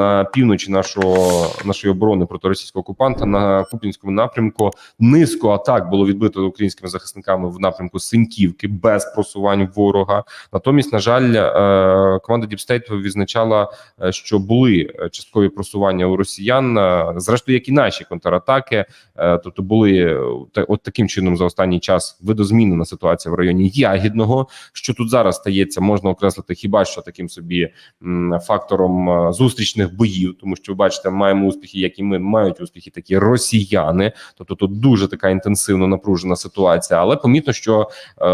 на півночі нашого нашої оборони проти російського окупанта на Куп'янському напрямку. Низку атак було відбито українськими захисниками в напрямку Синьківки без просувань ворога. Натомість, на жаль, е, команда Діпстейт відзначала, е, що були часткові просування у росіян, е, зрештою, як і наші контратаки. Тобто були от таким чином за останній час видозмінена ситуація в районі Ягідного. Що тут зараз стається, можна окреслити хіба що таким собі фактором е, зустрічних боїв, тому що ви бачите, маємо успіхи, як і ми мають успіхи, такі росіяни. Тобто тут дуже така інтенсивно напружена ситуація, але помітно, що е,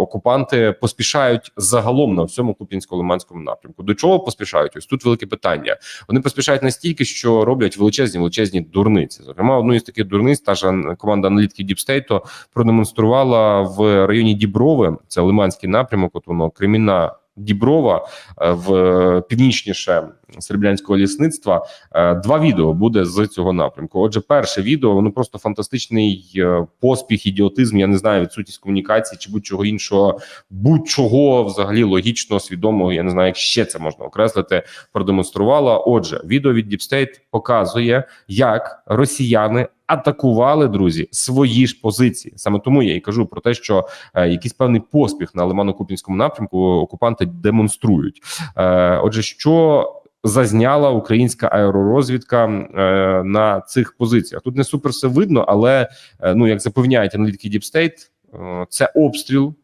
окупанти поспішають загалом на всьому куп'янсько-лиманському напрямку. До чого поспішають? Ось тут велике питання. Вони поспішають настільки, що роблять величезні величезні дурниці. Зокрема, одну із таких дурниць та ж команда аналітиків Діпстейту продемонструвала в районі Діброви. Це Лиманський напрямок. От воно Кремінна. Діброва е, в північніше серебрянського лісництва. Е, Два відео буде з цього напрямку. Отже, перше відео воно просто фантастичний е, поспіх, ідіотизм. Я не знаю відсутність комунікації чи будь-чого іншого, будь-чого взагалі логічно, свідомого. Я не знаю, як ще це можна окреслити. Продемонструвала. Отже, відео від State показує, як росіяни. Атакували друзі свої ж позиції. Саме тому я і кажу про те, що е, якийсь певний поспіх на Лимано-Купінському напрямку окупанти демонструють. Е, отже, що зазняла українська аеророзвідка е, на цих позиціях? Тут не супер все видно, але е, ну як запевняють аналітики State, е, це обстріл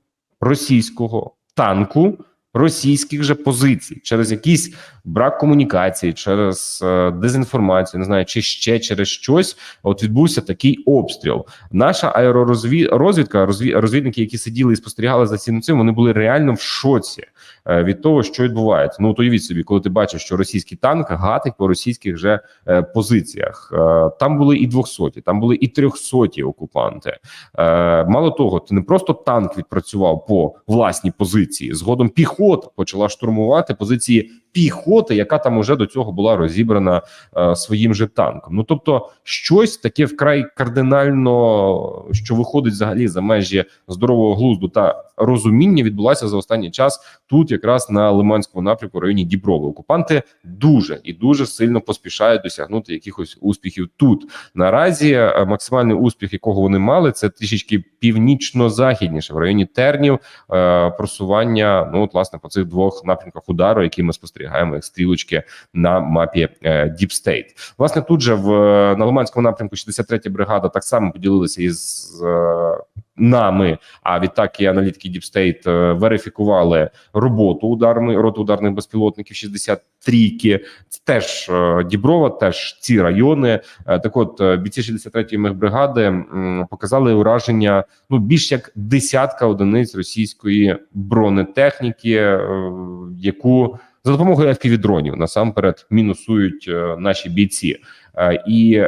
російського танку. Російських же позицій через якийсь брак комунікації, через е, дезінформацію, не знаю, чи ще через щось. От відбувся такий обстріл. Наша аеророзвідка, розві... розвідники, які сиділи і спостерігали за цим цим, вони були реально в шоці від того, що відбувається. Ну то уявіть собі, коли ти бачиш, що російський танк гатить по російських же е, позиціях. Е, там були і 200, там були і 300 окупанти. Е, мало того, ти не просто танк відпрацював по власній позиції. Згодом піхота почала штурмувати позиції піхоти, яка там уже до цього була розібрана е, своїм же танком. Ну тобто, щось таке вкрай кардинально, що виходить взагалі за межі здорового глузду та розуміння, відбулася за останній час тут, якраз на Лиманському напрямку районі Діброви. Окупанти дуже і дуже сильно поспішають досягнути якихось успіхів тут. Наразі е, максимальний успіх, якого вони мали, це трішечки північно-західніше в районі Тернів. Е, просування ну от власне по цих двох напрямках удару, які ми спостерігаємо як стрілочки на мапі е, Deep State. Власне, тут же в на Лиманському напрямку 63 бригада так само поділилися із е, нами. А відтак і аналітики Deep State е, верифікували роботу ударної роти ударних безпілотників 63-ки. Це теж е, Діброва, теж ці райони. Е, Так, от е, бійці 63-ї мехбригади показали ураження ну більш як десятка одиниць російської бронетехніки, е, яку за допомогою FPV-дронів насамперед мінусують е, наші бійці. Е, І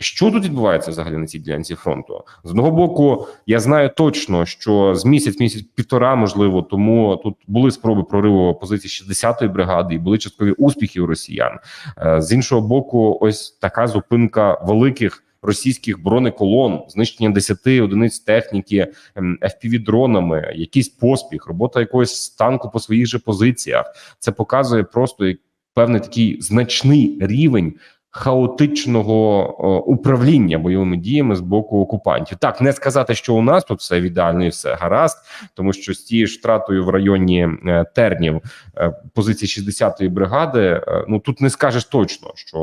що тут відбувається взагалі на цій ділянці фронту? З одного боку, я знаю точно, що з місяць, місяць півтора, можливо, тому тут були спроби прориву позиції 60-ї бригади, і були часткові успіхи у росіян. Е, З іншого боку, ось така зупинка великих. Російських бронеколон, знищення 10 одиниць техніки, ем, FPV-дронами, якийсь поспіх, робота якогось танку по своїх же позиціях. Це показує просто як певний такий значний рівень хаотичного управління бойовими діями з боку окупантів. Так не сказати, що у нас тут все ідеально і все гаразд, тому що з тією втратою в районі е, тернів е, позиції 60-ї бригади. е, Ну тут не скажеш точно, що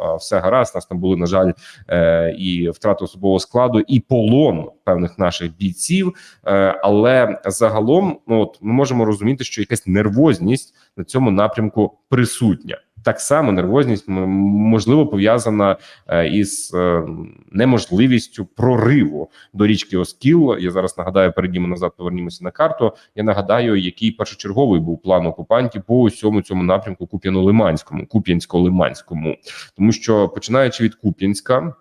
е, все гаразд. Нас там були на жаль е, і втрати особового складу, і полон певних наших бійців. Е, Але загалом, ну от ми можемо розуміти, що якась нервозність на цьому напрямку присутня. Так само нервозність можливо пов'язана е, із е, неможливістю прориву до річки Оскіл. Я зараз нагадаю, перейдімо назад, повернімося на карту. Я нагадаю, який першочерговий був план окупантів по усьому цьому напрямку Куп'яно-Лиманському, Куп'янсько-Лиманському, тому що починаючи від Куп'янська.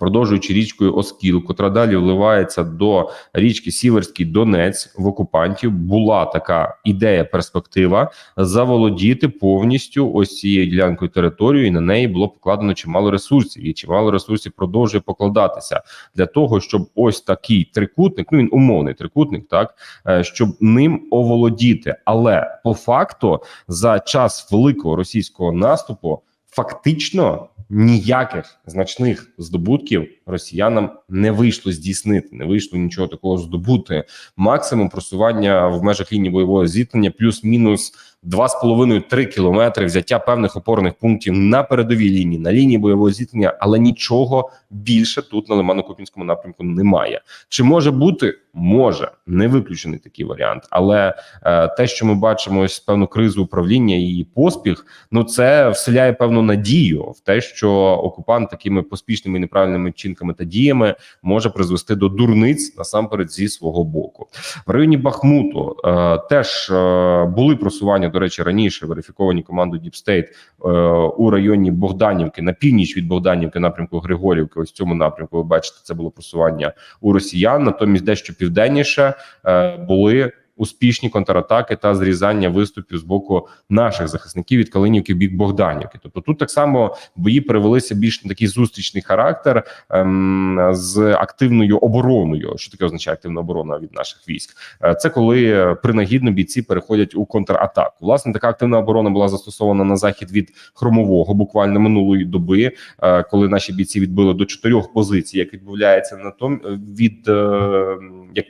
Продовжуючи річкою Оскіл, котра далі вливається до річки Сіверський Донець в окупантів, була така ідея, перспектива заволодіти повністю ось цією ділянкою територію, і на неї було покладено чимало ресурсів, і чимало ресурсів продовжує покладатися для того, щоб ось такий трикутник, ну він умовний трикутник, так е, щоб ним оволодіти. Але по факту за час великого російського наступу фактично ніяких значних здобутків росіянам не вийшло здійснити, не вийшло нічого такого здобути. Максимум просування в межах лінії бойового зіткнення, плюс-мінус 2,5-3 кілометри взяття певних опорних пунктів на передовій лінії, на лінії бойового зіткнення, але нічого більше тут на Лимано-Купінському напрямку немає. Чи може бути? Може, не виключений такий варіант, але е, те, що ми бачимо ось певну кризу управління і поспіх, ну це вселяє певну надію в те, що окупант такими поспішними і неправильними вчинками та діями може призвести до дурниць насамперед зі свого боку. В районі Бахмуту е, теж е, були просування. До речі, раніше верифіковані командою Deep State е, у районі Богданівки на північ від Богданівки, напрямку Григорівки. Ось в цьому напрямку ви бачите, це було просування у росіян. Натомість, дещо південніше е, були. Успішні контратаки та зрізання виступів з боку наших захисників від Калинівки бік Богданівки. Тобто тут так само бої перевелися більш на такий зустрічний характер ем, з активною обороною. Що таке означає активна оборона від наших військ? Е, Це коли е, принагідно бійці переходять у контратаку. Власне, така активна оборона була застосована на захід від хромового, буквально минулої доби, е, коли наші бійці відбили до чотирьох позицій, як відмовляється на том від е, як.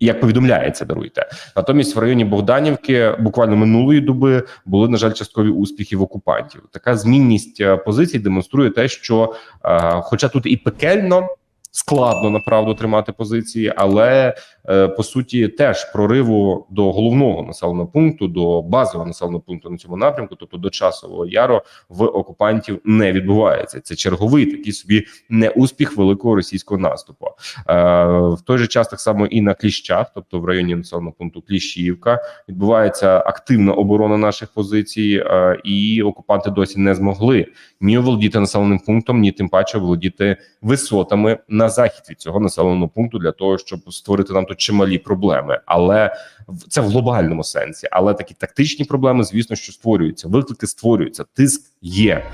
Як повідомляється, даруйте натомість в районі Богданівки буквально минулої доби були на жаль часткові успіхи в окупантів. Така змінність е, позицій демонструє те, що, е, хоча тут і пекельно складно направду тримати позиції, але е, по суті теж прориву до головного населеного пункту, до базового населеного пункту на цьому напрямку, тобто до часового яру, в окупантів не відбувається. Це черговий такий собі неуспіх великого російського наступу. Е, в той же час так само і на кліщах, тобто в районі населеного пункту Кліщівка, відбувається активна оборона наших позицій, е, і окупанти досі не змогли ні оволодіти населеним пунктом, ні тим паче володіти висотами на захід від цього населеного пункту для того, щоб створити нам тут чималі проблеми. Але це в глобальному сенсі. Але такі тактичні проблеми, звісно, що створюються. Виклики створюються, тиск є.